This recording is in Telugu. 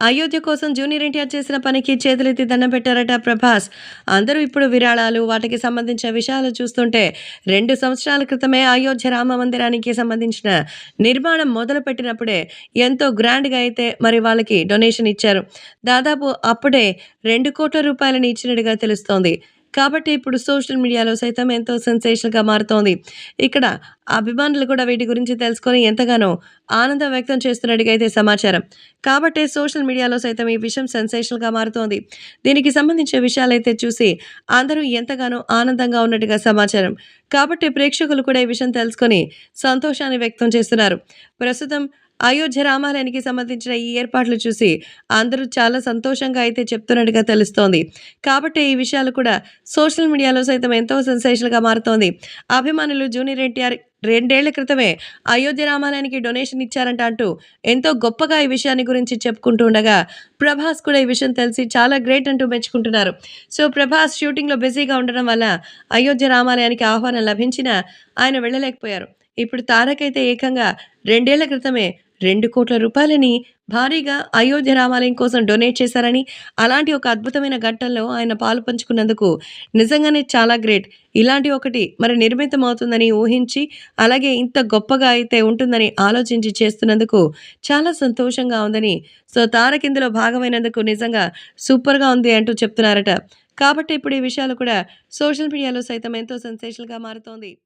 అయోధ్య కోసం జూనియర్ ఎన్టీఆర్ చేసిన పనికి చేతులెత్తి దండం పెట్టారట ప్రభాస్. అందరూ ఇప్పుడు విరాళాలు వాటికి సంబంధించిన విషయాలు చూస్తుంటే రెండు సంవత్సరాల క్రితమే అయోధ్య రామ మందిరానికి సంబంధించిన నిర్మాణం మొదలు పెట్టినప్పుడే ఎంతో గ్రాండ్గా అయితే మరి వాళ్ళకి డొనేషన్ ఇచ్చారు. దాదాపు అప్పుడే రెండు కోట్ల రూపాయలని ఇచ్చినట్టుగా తెలుస్తోంది. కాబట్టి ఇప్పుడు సోషల్ మీడియాలో సైతం ఎంతో సెన్సేషన్గా మారుతోంది. ఇక్కడ అభిమానులు కూడా వీటి గురించి తెలుసుకొని ఎంతగానో ఆనందం వ్యక్తం చేస్తున్నట్టుగా అయితే సమాచారం. కాబట్టి సోషల్ మీడియాలో సైతం ఈ విషయం సెన్సేషన్గా మారుతోంది. దీనికి సంబంధించిన విషయాలైతే చూసి అందరూ ఎంతగానో ఆనందంగా ఉన్నట్టుగా సమాచారం. కాబట్టి ప్రేక్షకులు కూడా ఈ విషయం తెలుసుకొని సంతోషాన్ని వ్యక్తం చేస్తున్నారు. ప్రస్తుతం అయోధ్య రామాలయానికి సంబంధించిన ఈ ఏర్పాట్లు చూసి అందరూ చాలా సంతోషంగా అయితే చెప్తున్నట్టుగా తెలుస్తోంది. కాబట్టి ఈ విషయాలు కూడా సోషల్ మీడియాలో సైతం ఎంతో సెన్సేషన్గా మారుతోంది. అభిమానులు జూనియర్ ఎన్టీఆర్ రెండేళ్ళ క్రితమే అయోధ్య రామాలయానికి డొనేషన్ ఇచ్చారంట అంటూ ఎంతో గొప్పగా ఈ విషయాన్ని గురించి చెప్పుకుంటూ ఉండగా ప్రభాస్ కూడా ఈ విషయం తెలిసి చాలా గ్రేట్ అంటూ మెచ్చుకుంటున్నారు. సో ప్రభాస్ షూటింగ్లో బిజీగా ఉండడం వల్ల అయోధ్య రామాలయానికి ఆహ్వానం లభించినా ఆయన వెళ్ళలేకపోయారు. ఇప్పుడు తారక్ అయితే ఏకంగా రెండేళ్ళ క్రితమే రెండు కోట్ల రూపాయలని భారీగా అయోధ్య రామాలయం కోసం డొనేట్ చేశారని అలాంటి ఒక అద్భుతమైన ఘట్టంలో ఆయన పాలు పంచుకున్నందుకు నిజంగానే చాలా గ్రేట్. ఇలాంటి ఒకటి మరి నిర్మితం అవుతుందని ఊహించి అలాగే ఇంత గొప్పగా అయితే ఉంటుందని ఆలోచించి చేస్తున్నందుకు చాలా సంతోషంగా ఉందని సో తారక్ ఇందులో భాగమైనందుకు నిజంగా సూపర్గా ఉంది అంటూ చెప్తున్నారట. కాబట్టి ఇప్పుడు ఈ విషయాలు కూడా సోషల్ మీడియాలో సైతం ఎంతో సెన్సేషన్గా మారుతోంది.